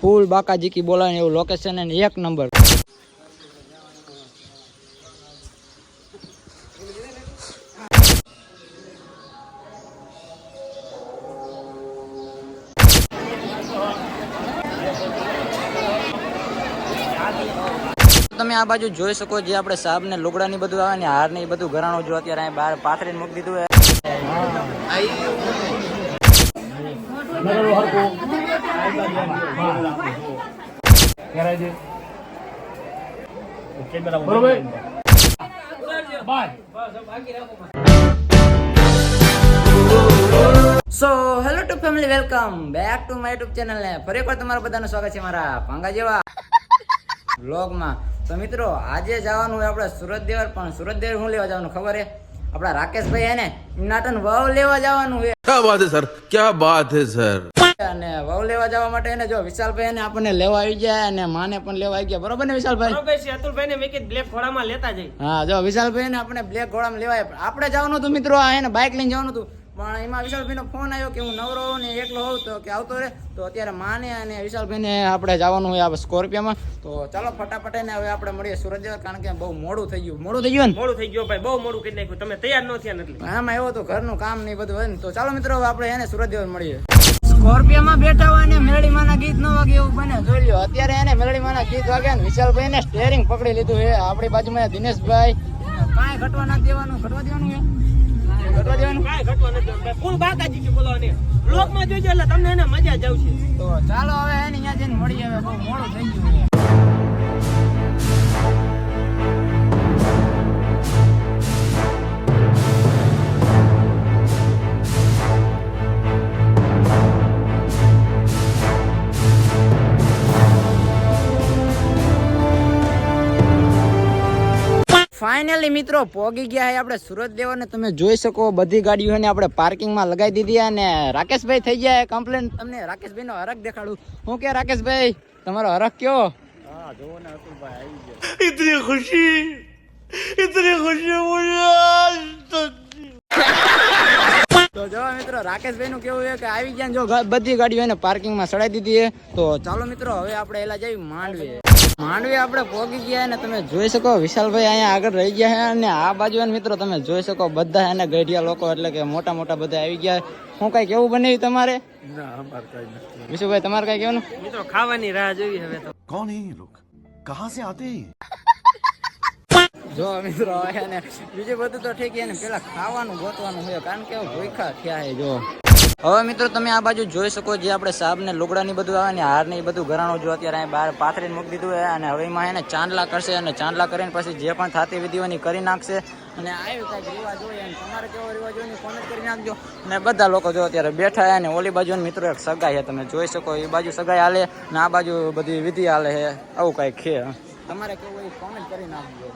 ફૂલ બાકાજીકી બોલાવે એવું લોકેશન અને એક નંબર તમે આ બાજુ જોઈ શકો જે આપણે સાહેબ ને લુગડા ની બધું આવે ને હાર ને એ બધું ઘરાણું જો અત્યારે અહીં બહાર પાથરીને મૂકી દીધું so hello to family welcome back to my YouTube channel ને ફરી એકવાર તમારું બધાનું સ્વાગત છે મારા પાંગા જેવા બ્લોગમાં તો મિત્રો, આજે જવાનું હોય આપણે સુરત દેવર, પણ સુરત દેવર હું લેવા જવાનું ખબર હે આપણા રાકેશભાઈ હે ને નાટન વાવ લેવા જવાનું હે ક્યા બાત હે, સર? ક્યા બાત હે, સર? અને વાવ લેવા જવા માટે એને જો વિશાલભાઈ એને આપણને લેવા આવી ગયા અને માને પણ લેવા આવી ગયા. બરોબર ને વિશાલભાઈ? બરોબર છે અતુલભાઈ ને મેં કીધું બ્લેક ઘોડામાં લેતા જઈ. હા જો વિશાલભાઈ ને આપણે બ્લેક ઘોડામાં લેવાય આપણે જવાનું હતું મિત્રો આ એને બાઇક લઈને જવાનું હતું. પણ એમાં વિશાલભાઈ નો ફોન આવ્યો કે હું નવરો હોઉં ને એકલો હોઉં તો કે આવતો રે તો અત્યારે માને અને વિશાલભાઈ ને આપણે જવાનું હોય આ સ્કોર્પિયોમાં. તો ચાલો ફટાફટ એને હવે આપણે મળીએ સુરત કારણ કે બહુ મોડું થઈ ગયું. મોડું થઈ ગયું મોડું થઈ ગયું ભાઈ બહુ મોડું કરી નાખ્યું. તમે તૈયાર ન થયા ને એટલે. આમાં એવું તો ઘરનું કામ નહીં બધું હોય ને. તો ચાલો મિત્રો હવે આપણે એને સુરત મળીએ. સ્કોર્પિયોમાં બેઠા હોય ને મેલડી માના ગીત ન વાગે એવું બને. જોઈ લ્યો અત્યારે એને મેલડી માના ગીત વાગ્યા ને વિશાલભાઈ ને સ્ટેરિંગ પકડી લીધું છે. આપણી બાજુમાં દિનેશભાઈ. કાંઈ ઘટવા ના દેવાનું ઘટવા દેવાનું છે ઘટવા દેવાનું? કાંઈ ઘટવા નથી દેવાનું. ફૂલ બાકાજી કે બોલવાની. બ્લોકમાં જોઈજો એટલે તમને એને મજા જ આવશે. તો ચાલો હવે એને અહીંયા જઈને મળીએ હવે. બહુ મોડું થઈ ગયું ફાઇનલી મિત્રો પહોંચી ગયા હે આપણે સુરત દેવાને તમે જોઈ શકો બધી ગાડીઓ ને આપણે પાર્કિંગમાં લગાવી દીધી અને રાકેશભાઈ થઈ ગયા કમ્પ્લેન તમને રાકેશભાઈનો હરક દેખાડું. હું કે રાકેશભાઈ તમારો હરક કયો? ઇતની ખુશી ઇતની ખુશી તો જો મિત્રો રાકેશભાઈ નું કેવું છે કે આવી ગયા જો બધી ગાડીઓ એને પાર્કિંગમાં સડાઈ દીધી છે. તો ચાલો મિત્રો હવે આપણે એલા જઈ માંડવી માંડવી આપણે પોગી ગયા અને તમે જોઈ શકો વિશાલભાઈ અહીંયા આગળ રહી ગયા છે અને આ બાજુ મિત્રો તમે જોઈ શકો બધા એને ગઢિયા લોકો એટલે કે મોટા મોટા બધા આવી ગયા. હું કઈ કેવું બનાવ્યું તમારે? વિશુભાઈ તમારે કઈ કેવું મિત્રો ખાવાની રાહ જોવી હવે તો. કોણ હે લોક? કહા સે આતે જો મિત્રો અને બીજું બધું તો ઠીક છે ને પેલા ખાવાનું ગોતવાનું હોય કારણ કે ભૂખા થયા છે જો. હવે મિત્રો, તમે આ બાજુ જોઈ શકો જે આપણે સાબ ને લુગડા ની બધું આવે ને હાર ને એ બધું ઘરાણું જો અત્યારે અહીં બહાર પાથરીને મૂકી દીધું હોય અને હવે એમાં એને ચાંદલા કરશે અને ચાંદલા કરીને પછી જે પણ થતી વિધિઓની કરી નાખશે. અને આવી કાંઈક રિવાજ હોય તમારે કેવો રિવાજ હોય કોમેન્ટ કરી નાખજો. અને બધા લોકો જો અત્યારે બેઠા હે અને ઓલી બાજુ મિત્રો એક સગાઈ છે, તમે જોઈ શકો એ બાજુ સગાઈ હાલે ને આ બાજુ બધી વિધિ હાલે છે. આવું કાંઈક છે તમારે કેવું કોમેન્ટ કરી નાખજો.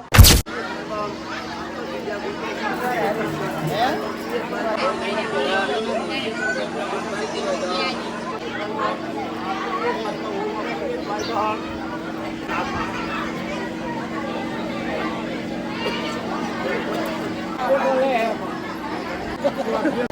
Yeah.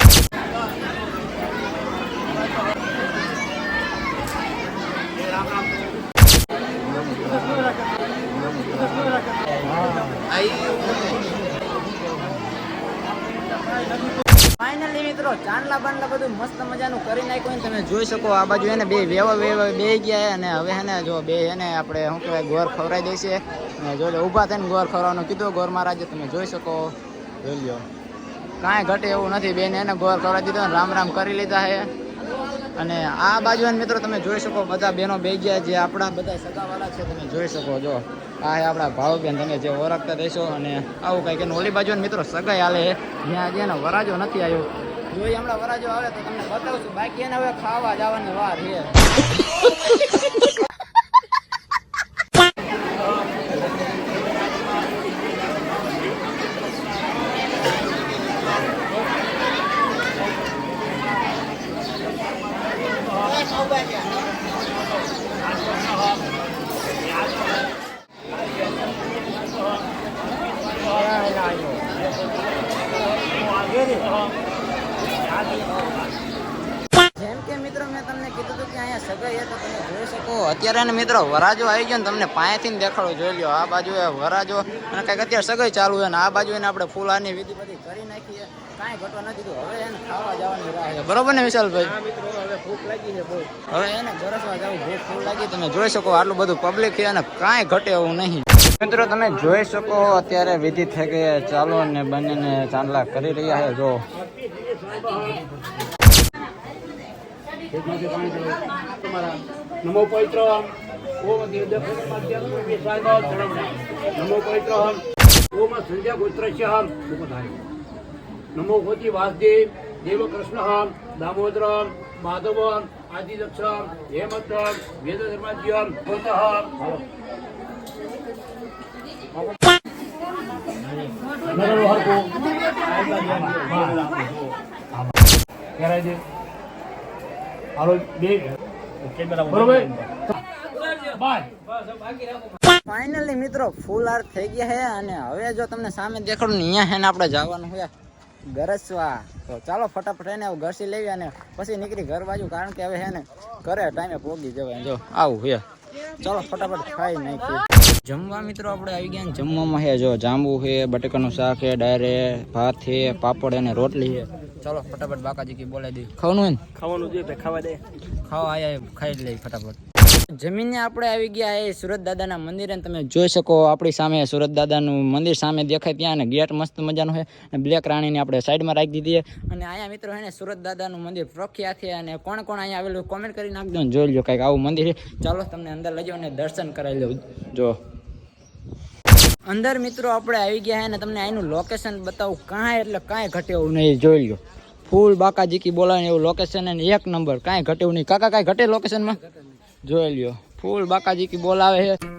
ફાઇનલી મિત્રો ચાંદલા બાંદલા બધું મસ્ત મજાનું કરી નાખ્યું ને તમે જોઈ શકો આ બાજુ એને બે વેવા વેવા બે ગયા અને હવે એને જો બે એને આપણે શું કહેવાય ગોર ખવડાવી દઈશે અને જો ઊભા થઈને ગોર ખવરાવવાનું કીધું ગોર મહારાજે તમે જોઈ શકો. જોઈ લ્યો. કાંઈ ઘટે એવું નથી બેને એને ગોર ખવડાવી દીધો રામ રામ કરી લીધા છે. અને આ બાજુ મિત્રો તમે જોઈ શકો, બધા બેનો બે ગયા જે આપણા બધા સગાવાલા છે, તમે જોઈ શકો જો આ હે આપણા ભાવબેન તમે જે ઓળખતા રહેશો અને આવું કંઈક એનું ઓલી બાજુ મિત્રો સગાઈ હાલે જ્યાં એનો વરાજો નથી આવ્યો. જો એ હમણાં વરાજો આવે તો તમને બતાવશું. બાકી એને હવે ખાવા જવાની વાર છે જેમ કે મિત્રો મેં તમને કીધું હતું કે અહીંયા સગાઈ એ તો તમે જોઈ શકો અત્યારે મિત્રો વરાજો આવી ગયો ને તમને પાયાથી દેખાડો જોઈ લો આ બાજુ વરાજો અને કંઈક અત્યારે સગાઈ ચાલુ છે ને આ બાજુ એને આપણે ફૂલાની વિધિ બધી કરી નાખીએ કાંઈ ઘટવા નથી દીધું. હવે એને ખાવા જવાની રાહ છે. બરોબર ને વિશાલભાઈ? મિત્રો હવે ભૂખ લાગી છે બહુ. હવે એને ગરસવા જવું ભૂખ ફૂલ લાગી. તમે જોઈ શકો આટલું બધું પબ્લિક છે અને કાંઈ ઘટે એવું નહીં. મિત્રો તમે જોઈ શકો અત્યારે વિધિ થઈ ગઈ ચાલો અને બંનેને ચાંદલા કરી રહ્યા છે. જો. નમો પવિત્ર ઓમ નમો પવિત્ર ઓમ સંધ્યા ગોત્રસ્ય નમો ગોતિ વાસદેવ દેવ કૃષ્ણ દામોદર માધવ આદિદક્ષ હેમંત વેદ ધર્માદ્ય ગોત હાલો બે બરોબર? બાય. ફાઇનલી મિત્રો ફૂલ આર થઈ ગયા છે અને હવે જો તમને સામે દેખાડું ને અહીંયા છે ને આપણે જવાનું છે ગરસવા. તો ચાલો ફટાફટ એને ઘરસી લેવી અને પછી નીકળી ઘર બાજુ કારણ કે હવે છે ને ઘરે ટાઈમે પોગી જવાય. જો આવું છે. ચાલો ફટાફટ ખાઈ નાખીએ. જમવા મિત્રો આપણે આવી ગયા ને. જમવામાં છે જો જાંબુ છે બટેકાનું શાક છે ડાયરે ભાત છે પાપડ અને રોટલી છે ચાલો ફટાફટ બાકાજી કી બોલાવી દઈએ. ખાવાનું હોય ને? ખાવાનું જોઈએ ખાવા દે. ખાવા આયા ખાઈ લઈ ફટાફટ. જમીને આપણે આવી ગયા એ સુરત દાદાના મંદિરે તમે જોઈ શકો આપણી સામે સુરત દાદાનું મંદિર સામે દેખાય ત્યાં અને ગેટ મસ્ત મજાનું છે અને બ્લેક રાણીને આપણે સાઈડમાં રાખી દીધી અને અહીંયા મિત્રો છે ને સુરત દાદાનું મંદિર પ્રખ્યાત છે અને કોણ કોણ અહીંયા આવેલું કોમેન્ટ કરી નાખજો ને જોઈ લો કંઈક આવું મંદિર છે. ચાલો તમને અંદર લઈ જાઓ અને દર્શન કરાવી લઉં જો. અંદર મિત્રો આપણે આવી ગયા છે ને તમને અહીંનું લોકેશન બતાવું. કાંઈ એટલે કાંઈ ઘટે નહીં, જોઈ લો ફૂલ બાકાજી કી બોલાવે એવું લોકેશન અને એક નંબર કાંઈ ઘટે નહીં. કાકા, કાંઈ ઘટે લોકેશનમાં જોઈ લ્યો. ફૂલ બાકાજી કી બોલાવે છે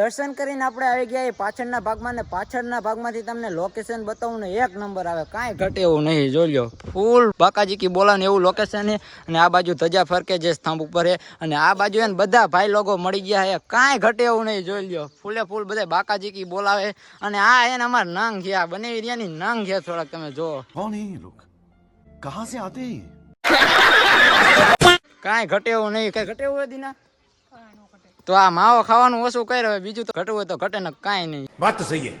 દર્શન કરીને આપણે આવી ગયા એ પાછળના ભાગમાં ને પાછળના ભાગમાંથી તમને લોકેશન બતાવું ને એક નંબર આવે. કાંઈ ઘટે એવું નહીં. જોઈ લો ફૂલ બાકાજી કી બોલાને એવું લોકેશન છે અને આ બાજુ ધજા ફરકે છે સ્તંભ ઉપર છે અને આ બાજુ એને બધા ભાઈ લોકો મળી ગયા છે. કાંઈ ઘટે એવું નહીં. જોઈ લ્યો. ફૂલે ફૂલ બધા બાકાજી કી બોલાવે અને આ એને અમાર નાંગ છે. બને બંને એરિયાની નાંગ છે થોડાક તમે જો કહા સે આતે કાંઈ ઘટે એવું નહીં. કાંઈ ઘટે એવું દીના? તો આ માવો ખાવાનું ઓછું કર બીજું તો ઘટવું તો ઘટે ને કાંઈ નહીં. વાત સહી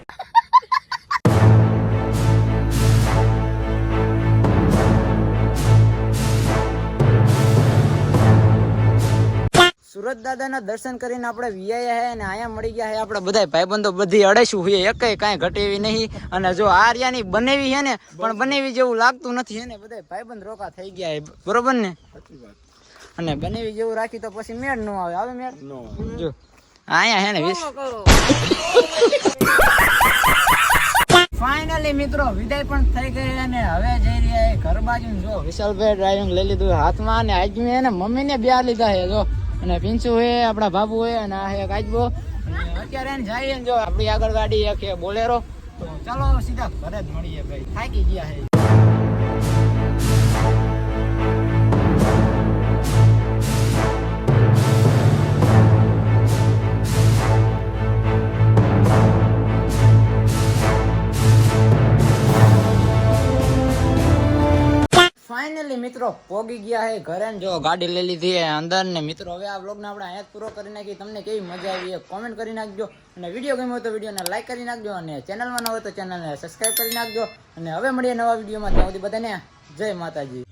સુરત દાદાના દર્શન કરીને આપણે વિયા હે અને અહીંયા મળી ગયા હે. આપણે બધા ભાઈબંધો બધી અડેશું હોઈએ એક કાંઈ ઘટે એવી નહીં. અને જો આ રિયાની બનેવી હે ને પણ બનેવી જેવું લાગતું નથી હે ને. બધા ભાઈબંધ રોકા થઈ ગયા હે. બરોબર ને? સાચી વાત અને બનેવી જેવું રાખી તો પછી મેળ નો આવે. આવે મેળ? જો. આયા હે ને વીસ. ફાઇનલી મિત્રો વિદાય પણ થઈ ગઈ અને હવે જઈ રહ્યા ઘર બાજુ ને જો વિશાલભાઈ ડ્રાઇવિંગ લઈ લીધું હાથમાં અને આજમી એને મમ્મીને બ્યા લીધા છે જો. અને પિંચુ હે આપણા બાબુ હે અને આ હે કાજબો અને અત્યારે એને જઈએ ને જો આપણી આગળ ગાડી એક બોલેરો. તો ચાલો સીધા ઘરે જ મળીએ ભાઈ. થાકી ગયા છે. ફાઇનલી મિત્રો, પોગી ગયા હે ઘરે ને જો ગાડી લઈ લીધી હે અંદર ને મિત્રો, હવે આ વ્લોગને આપણે અહીંયા પૂરો કરી નાખી. તમને કેવી મજા આવી એ કોમેન્ટ કરી નાખજો. અને વીડિયો ગમ્યો હોય તો વિડીયોને લાઈક કરી નાખજો અને ચેનલમાં ન હોય તો ચેનલને સબસ્ક્રાઈબ કરી નાખજો. અને હવે મળીએ નવા વિડીયોમાં ત્યાં સુધી બધાને જય માતાજી.